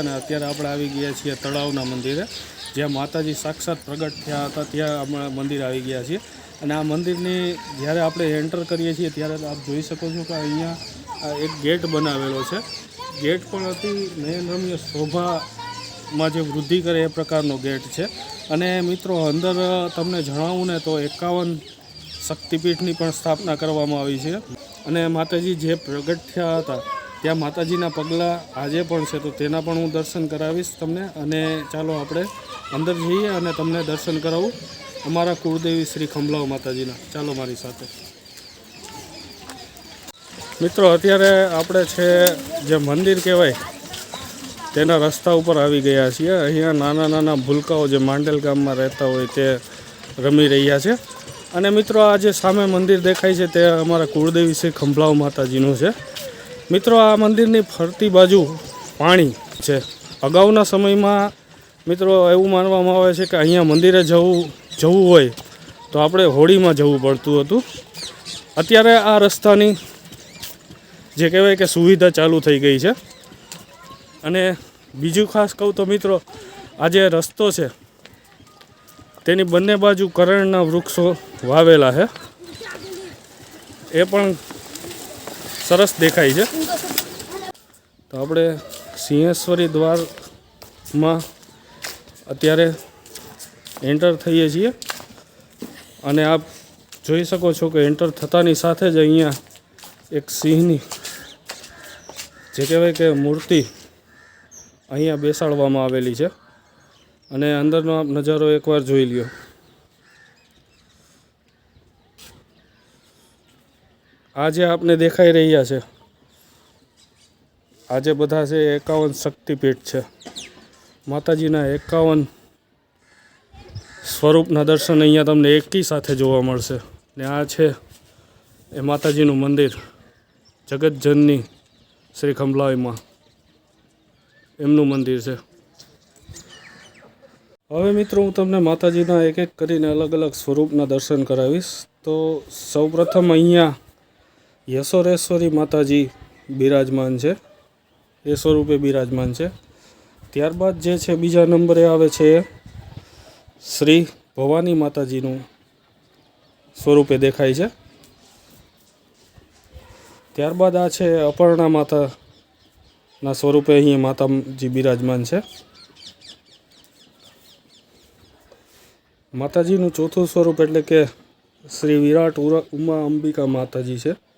અને અત્યારે આપણે આવી ગયા છીએ તળાવના મંદિરે, જ્યાં માતાજી સાક્ષાત પ્રગટ થયા હતા, ત્યાં આપણે મંદિર આવી ગયા છીએ. અને આ મંદિરની જ્યારે આપણે એન્ટર કરીએ છીએ, ત્યારે આપ જોઈ શકો છો કે અહીંયા એક ગેટ બનાવેલો છે. ગેટ પણ અતિ નયનરમ્ય શોભામાં જે વૃદ્ધિ કરે એ પ્રકારનો ગેટ છે. અને મિત્રો, અંદર તમને જણાવું ને તો એકાવન શક્તિપીઠની પણ સ્થાપના કરવામાં આવી છે. અને માતાજી જે પ્રગટ થયા હતા ત્યાં માતાજીના પગલાં આજે પણ છે, તો તેના પણ હું દર્શન કરાવીશ તમને. અને ચાલો આપણે અંદર જઈએ અને તમને દર્શન કરાવું. અમારા કુળદેવી શ્રી ખંભલાવ માતાજીના. ચાલો મારી સાથે. મિત્રો, અત્યારે આપણે છે, જે મંદિર કહેવાય, તેના રસ્તા ઉપર આવી ગયા છીએ. અહીંયા નાના નાના ભૂલકાઓ જે માંડેલ ગામમાં રહેતા હોય તે રમી રહ્યા છે. અને મિત્રો, આ જે સામે મંદિર દેખાય છે, તે અમારા કુળદેવી શ્રી ખંભલાવ માતાજીનું છે. મિત્રો, આ મંદિરની ફરતી બાજુ પાણી છે. અગાઉના સમયમાં મિત્રો, એવું માનવામાં આવે છે કે અહીંયા મંદિરે જવું જવું હોય તો આપણે હોળીમાં જવું પડતું હતું. અત્યારે આ રસ્તાની જે કહેવાય કે સુવિધા ચાલુ થઈ ગઈ છે. અને બીજું ખાસ કહું તો મિત્રો, આ જે રસ્તો છે, તેની બંને બાજુ કરણના વૃક્ષો વાવેલા છે. એ પણ સરસ દેખાય છે. તો આપણે સિંહેશ્વરી દ્વારમાં અત્યારે એન્ટર થઈએ છીએ. અને આપ જોઈ શકો છો કે એન્ટર થતાની સાથે જ અહીંયા એક સિંહની, જે કહેવાય કે મૂર્તિ અહીંયા બેસાડવામાં આવેલી છે. અને અંદરનો આપ નજારો એકવાર જોઈ લ્યો. આ જે આપને દેખાઈ રહ્યા છે. આજે બધા છે એકાવન શક્તિપીઠ છે. માતાજીના એકાવન સ્વરૂપના દર્શન અહીંયા તમને એકી સાથે જોવા મળશે. ને આ છે એ માતાજીનું મંદિર, જગતજનની શ્રી ખંભલાઈમાં એમનું મંદિર છે. હવે મિત્રો હું તમને માતાજીના એક એક કરીને અલગ અલગ સ્વરૂપના દર્શન કરાવીશ. તો સૌપ્રથમ અહીંયા યશોરેશ્વરી માતાજી બિરાજમાન છે. એ સ્વરૂપે બિરાજમાન છે. ત્યારબાદ જે છે બીજા નંબરે આવે છે શ્રી ભવાની માતાજીનું સ્વરૂપે દેખાય છે. ત્યારબાદ આ છે અપર્ણા માતાના સ્વરૂપે અહીં માતાજી બિરાજમાન છે. માતાજીનું ચોથું સ્વરૂપ એટલે કે શ્રી વિરાટ ઉમા અંબિકા માતાજી છે.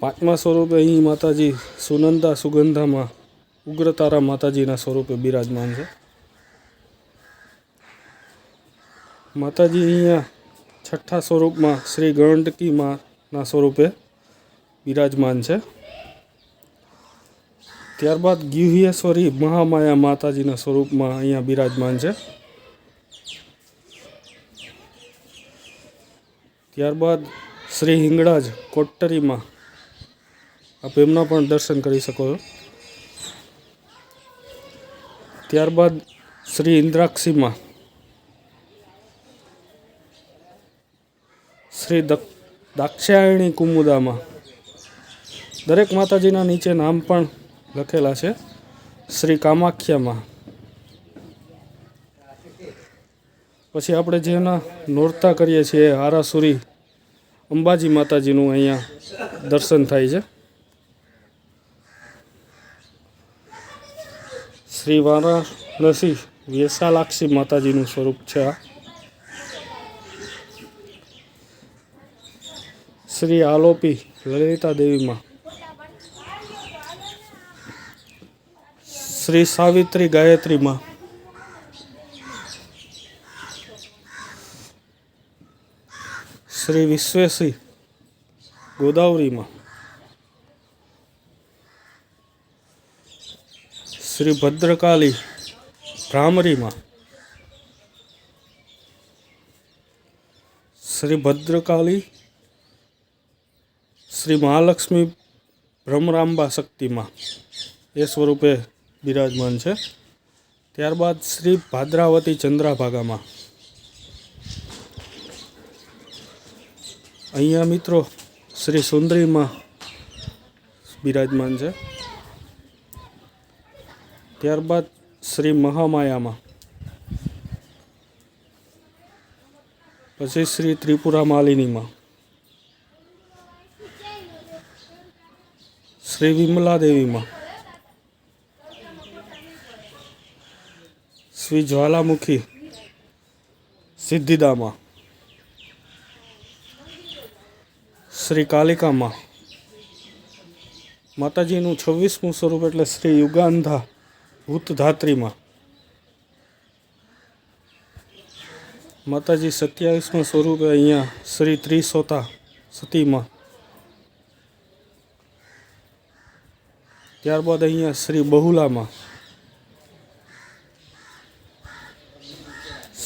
પાંચમા સ્વરૂપે અહીં માતાજી સુનંદા સુગંધામાં ઉગ્રતારા માતાજીના સ્વરૂપે બિરાજમાન છે. માતાજી અહીંયા છઠ્ઠા સ્વરૂપમાં શ્રી ગણકી માના સ્વરૂપે બિરાજમાન છે. ત્યારબાદ ગિહ્યેશ્વરી મહામાયા માતાજીના સ્વરૂપમાં અહીંયા બિરાજમાન છે. ત્યારબાદ શ્રી હિંગળાજ કોટ્ટરીમાં આપ એમના પણ દર્શન કરી શકો છો. ત્યારબાદ શ્રી ઇન્દ્રાક્ષીમાં શ્રી દક, દાક્ષાયણી કુમુદામાં દરેક માતાજીના નીચે નામ પણ લખેલા છે. શ્રી કામાખ્યામાં. પછી આપણે જેના નોરતા કરીએ છીએ આરાસુરી અંબાજી માતાજીનું અહીંયા દર્શન થાય છે. શ્રી વારાણસી વેશાલાક્ષી માતાજીનું સ્વરૂપ છે આ. શ્રી આલોપી લલિતા દેવીમાં. શ્રી સાવિત્રી ગાયત્રીમાં. શ્રી વિશ્વેશ્રી ગોદાવરીમાં. શ્રી ભદ્રકાલી ભ્રામરીમાં શ્રી ભદ્રકાલી, શ્રી મહાલક્ષ્મી ભ્રમરાંબા શક્તિમાં એ સ્વરૂપે બિરાજમાન છે. ત્યારબાદ શ્રી ભાદ્રાવતી ચંદ્રાભાગામાં. અહીંયા મિત્રો શ્રી સુંદરીમાં બિરાજમાન છે. ત્યારબાદ શ્રી મહામાયામાં. પછી શ્રી ત્રિપુરા માલિનીમાં. શ્રી વિમલા દેવીમાં. શ્રી જ્વાલામુખી સિદ્ધિદામાં. શ્રી કાલિકામાં. માતાજીનું છવ્વીસમું સ્વરૂપ એટલે શ્રી યુગાંધા ભૂતધાત્રીમાં માતાજી સત્યાવીસમાં સ્વરૂપે અહીંયા શ્રી ત્રિસોતા સતીમાં. ત્યારબાદ અહીંયા શ્રી બહુલામાં.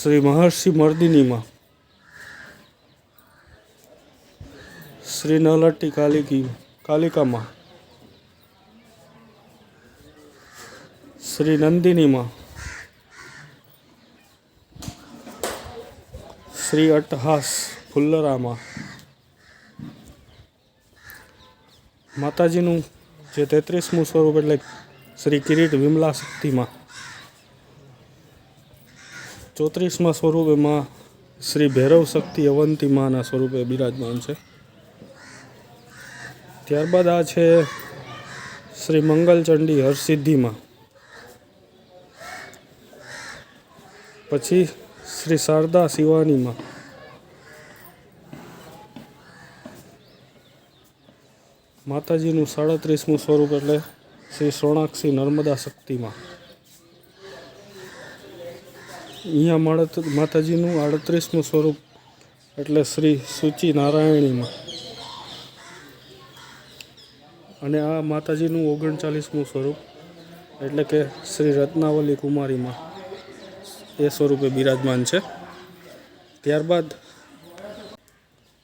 શ્રી મહર્ષિ મર્દિનીમાં. શ્રી નલટ્ટી કાલિકી કાલિકામાં. શ્રી નંદિનીમાં. શ્રી અટ્ટહાસ ફુલ્લરામાં. માતાજીનું જે તેત્રીસમું સ્વરૂપ એટલે શ્રી કિરીટ વિમલા શક્તિમાં. ચોત્રીસમાં સ્વરૂપે માં શ્રી ભૈરવ શક્તિ અવંતી માના સ્વરૂપે બિરાજમાન છે. ત્યારબાદ આ છે શ્રી મંગલચંડી હરસિદ્ધિમાં. પછી શ્રી શારદા શિવાનીમાં. માતાજીનું સાડત્રીસમું સ્વરૂપ એટલે શ્રી સોણાક્ષી નર્મદા શક્તિમાં. અહીંયા માળત, માતાજીનું આડત્રીસમું સ્વરૂપ એટલે શ્રી સૂચિ નારાયણીમાં. અને આ માતાજીનું ઓગણચાલીસમું સ્વરૂપ એટલે કે શ્રી રત્નાવલી કુમારીમાં. એ સ્વરૂપે બિરાજમાન છે. ત્યારબાદ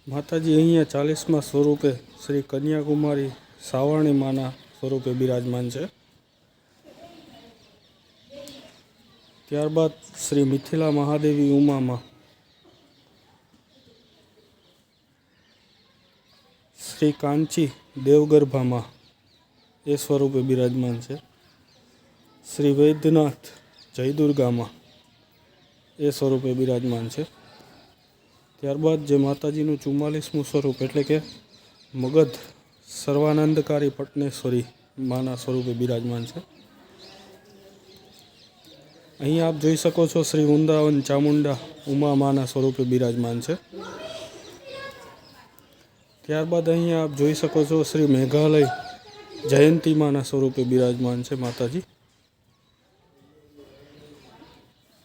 માતાજી અહીંયા ચાલીસમાં સ્વરૂપે શ્રી કન્યાકુમારી સાવરણી માના સ્વરૂપે બિરાજમાન છે. ત્યારબાદ શ્રી મિથિલા મહાદેવી ઉમામાં શ્રી કાંચી દેવગર્ભામાં એ સ્વરૂપે બિરાજમાન છે. શ્રી વૈદ્યનાથ જયદુર્ગામાં એ સ્વરૂપે બિરાજમાન છે. ત્યારબાદ જે માતાજીનું ચુમ્માલીસમું સ્વરૂપ એટલે કે મગધ સર્વાનંદકારી પટનેશ્વરી માના સ્વરૂપે બિરાજમાન છે. અહીં આપ જોઈ શકો છો શ્રી વૃંદાવન ચામુંડા ઉમા માના સ્વરૂપે બિરાજમાન છે. ત્યારબાદ અહીંયા આપ જોઈ શકો છો શ્રી મેઘાલય જયંતી માના સ્વરૂપે બિરાજમાન છે માતાજી.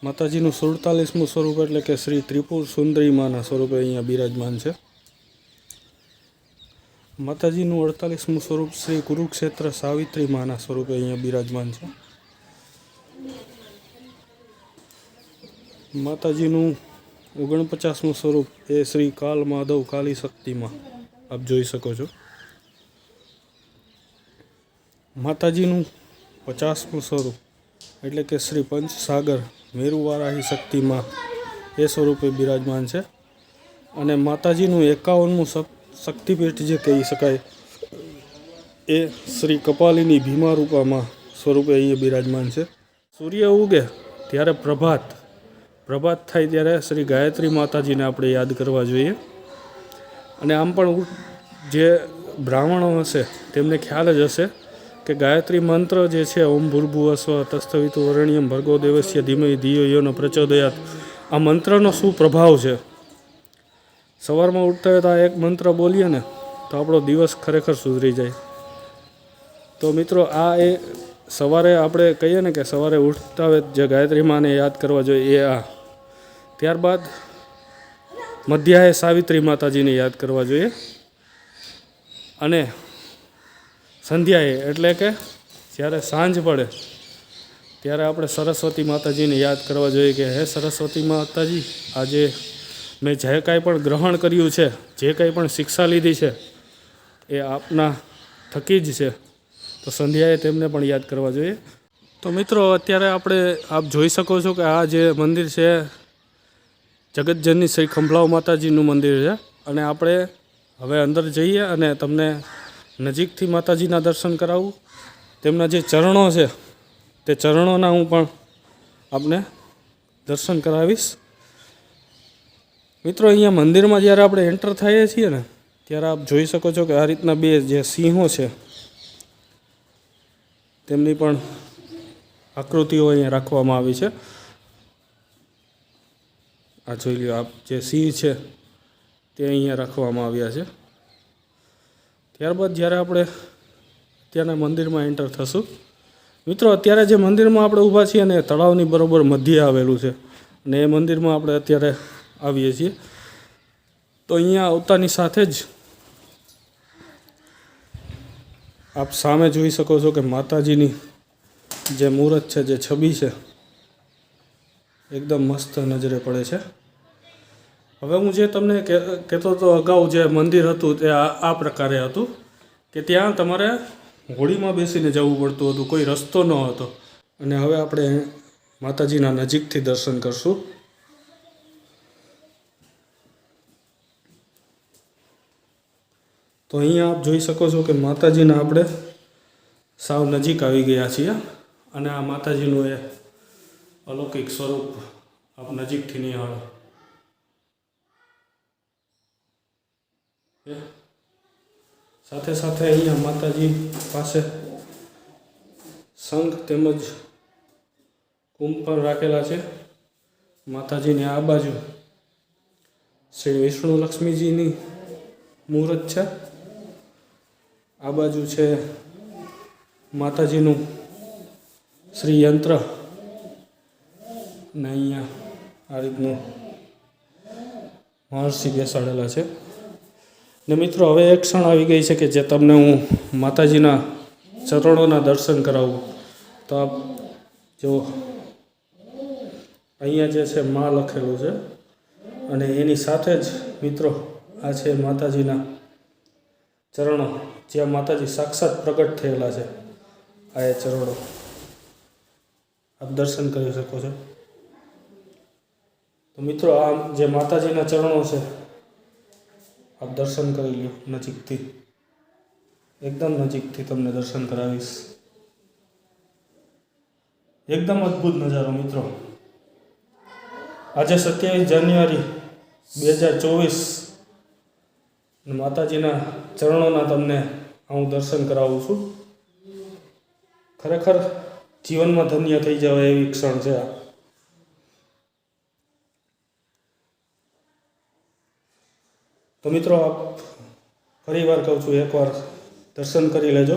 માતાજીનું સુડતાલીસમું સ્વરૂપ એટલે કે શ્રી ત્રિપુર સુંદરી માના સ્વરૂપે અહીંયા બિરાજમાન છે. માતાજીનું અડતાલીસમું સ્વરૂપ શ્રી કુરુક્ષેત્ર સાવિત્રી માના સ્વરૂપે અહીંયા બિરાજમાન છે. માતાજીનું ઓગણપચાસમું સ્વરૂપ એ શ્રી કાલ માધવ કાલી શક્તિમાં આપ જોઈ શકો છો. માતાજીનું પચાસમું સ્વરૂપ એટલે કે શ્રી પંચસાગર મેરુવારાહી શક્તિમાં એ સ્વરૂપે બિરાજમાન છે. અને માતાજીનું એકાવનમું શક્તિપીઠ જે કહી શકાય, એ શ્રી કપાલિની ભીમા રૂપામાં સ્વરૂપે અહીંયા બિરાજમાન છે. સૂર્ય ઉગે ત્યારે પ્રભાત પ્રભાત થાય ત્યારે શ્રી ગાયત્રી માતાજીને આપણે યાદ કરવા જોઈએ. અને આમ પણ જે બ્રાહ્મણો હશે, તેમને ખ્યાલ જ હશે કે ગાયત્રી મંત્ર જે છે, ઓમ ભૂર્ભુવ સ્વ તસ્તવિતુ વરણ્યમ ભર્ગો દેવસ્ય ધીમે ધિયો યોનો પ્રચોદયાત. આ મંત્રનો શું પ્રભાવ છે? સવારમાં ઉઠતા હોય તો આ એક મંત્ર બોલીએ ને, તો આપણો દિવસ ખરેખર સુધરી જાય. તો મિત્રો, આ એ સવારે આપણે કહીએ ને કે સવારે ઉઠતા હોય જે ગાયત્રી માને યાદ કરવા જોઈએ, એ આ. ત્યારબાદ મધ્યાએ સાવિત્રી માતાજીને યાદ કરવા જોઈએ. અને સંધ્યાએ, એટલે કે જ્યારે સાંજ પડે, ત્યારે આપણે સરસ્વતી માતાજીને યાદ કરવા જોઈએ કે, હે સરસ્વતી માતાજી, આજે મેં જે કાંઈ પણ ગ્રહણ કર્યું છે, જે કાંઈ પણ શિક્ષા લીધી છે, એ આપના થકી જ છે. તો સંધ્યાએ તેમને પણ યાદ કરવા જોઈએ. તો મિત્રો, અત્યારે આપણે આપ જોઈ શકો છો કે આ જે મંદિર છે, જગતજનની શ્રી ખંભલાવ માતાજીનું મંદિર છે. અને આપણે હવે અંદર જઈએ અને તમને નજીકથી માતાજીના દર્શન કરાવું. તેમના જે ચરણો છે, તે ચરણોના હું પણ આપને દર્શન કરાવીશ. મિત્રો, અહીંયા મંદિરમાં જ્યારે આપણે એન્ટર થઈએ છીએ ને, ત્યારે આપ જોઈ શકો છો કે આ રીતના બે જે સિંહો છે, તેમની પણ આકૃતિઓ અહીંયા રાખવામાં આવી છે. આ જોઈ લ્યો, આપ જે સિંહ છે, તે અહીંયા રાખવામાં આવ્યા છે. ત્યારબાદ જ્યારે આપણે ત્યાંના મંદિરમાં એન્ટર થશું, મિત્રો અત્યારે જે મંદિરમાં આપણે ઊભા છીએ ને તળાવની બરોબર મધ્યે આવેલું છે અને એ મંદિરમાં આપણે અત્યારે આવીએ છીએ. તો અહીંયા આવતાની સાથે જ આપ સામે જોઈ શકો છો કે માતાજીની જે મૂર્ત છે, જે છબી છે, એકદમ મસ્ત નજરે પડે છે. હવે હું જે તમને કહેતો હતો અગાઉ જે મંદિર હતું તે આ પ્રકારે હતું કે ત્યાં તમારે હોડીમાં બેસીને જવું પડતું હતું, કોઈ રસ્તો ન હતો. અને હવે આપણે માતાજીના નજીકથી દર્શન કરશું. તો અહીંયા આપ જોઈ શકો છો કે માતાજીના આપણે સાવ નજીક આવી ગયા છીએ અને આ માતાજીનું એ અલૌકિક સ્વરૂપ આપ નજીકથી નિહાળો. સાથે સાથે અહીંયા માતાજી પાસે શંખ તેમજ કુંભ પણ રાખેલા છે. માતાજીની આ બાજુ શ્રી વિષ્ણુ લક્ષ્મીજીની મુહૂર્ત છે. આ બાજુ છે માતાજીનું શ્રી યંત્ર ને અહીંયા આ રીતનું મહર્ષિ બેસાડેલા છે. ને મિત્રો, હવે એક ક્ષણ આવી ગઈ છે કે જે તમને હું માતાજીના ચરણોના દર્શન કરાવું. તો આપ જો, અહીંયા જે છે મા લખેલું છે. અને એની સાથે જ મિત્રો, આ છે માતાજીના ચરણો, જ્યાં માતાજી સાક્ષાત પ્રગટ થયેલા છે. આ એ ચરણો. આપ દર્શન કરી શકો છો. તો મિત્રો આ જે માતાજીના ચરણો છે આપ દર્શન કરી લ્યો, નજીકથી. એકદમ નજીકથી તમને દર્શન કરાવીશ. એકદમ અદ્ભુત નજારો, મિત્રો. આજે સત્યાવીસ જાન્યુઆરી બે હજાર ચોવીસ માતાજીના ચરણોના તમને હું દર્શન કરાવું છું. ખરેખર જીવનમાં ધન્ય થઈ જવાય એવી ક્ષણ છે આ. તો મિત્રો, ફરી વાર કહું છું, એકવાર દર્શન કરી લેજો.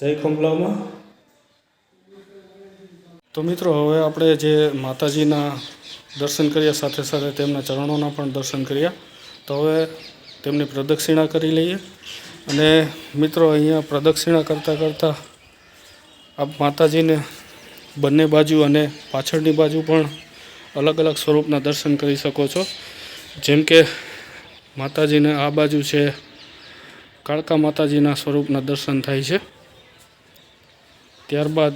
જય ખંભલામાં તો મિત્રો, હવે આપણે જે માતાજીના દર્શન કર્યા, સાથે સાથે તેમના ચરણોના પણ દર્શન કર્યા. તો હવે તેમની પ્રદક્ષિણા કરી લઈએ. અને મિત્રો, અહીંયા પ્રદક્ષિણા કરતાં કરતાં આપ માતાજીને બંને બાજુ અને પાછળની બાજુ પણ અલગ અલગ સ્વરૂપના દર્શન કરી શકો છો. જેમ કે માતાજીને આ બાજુ છે, કાળકા માતાજીના સ્વરૂપના દર્શન થાય છે. ત્યારબાદ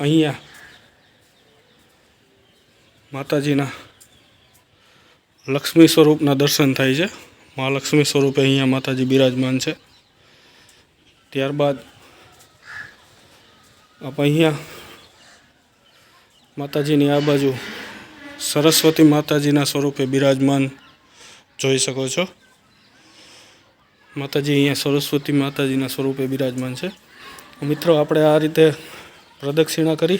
અહીંયા માતાજીના લક્ષ્મી સ્વરૂપના દર્શન થાય છે. મહાલક્ષ્મી સ્વરૂપે અહીંયા માતાજી બિરાજમાન છે. ત્યારબાદ આપ અહીંયા માતાજીની આ બાજુ સરસ્વતી માતાજીના સ્વરૂપે બિરાજમાન જોઈ શકો છો. માતાજી અહીંયા સરસ્વતી માતાજીના સ્વરૂપે બિરાજમાન છે. મિત્રો, આપણે આ રીતે પ્રદક્ષિણા કરી.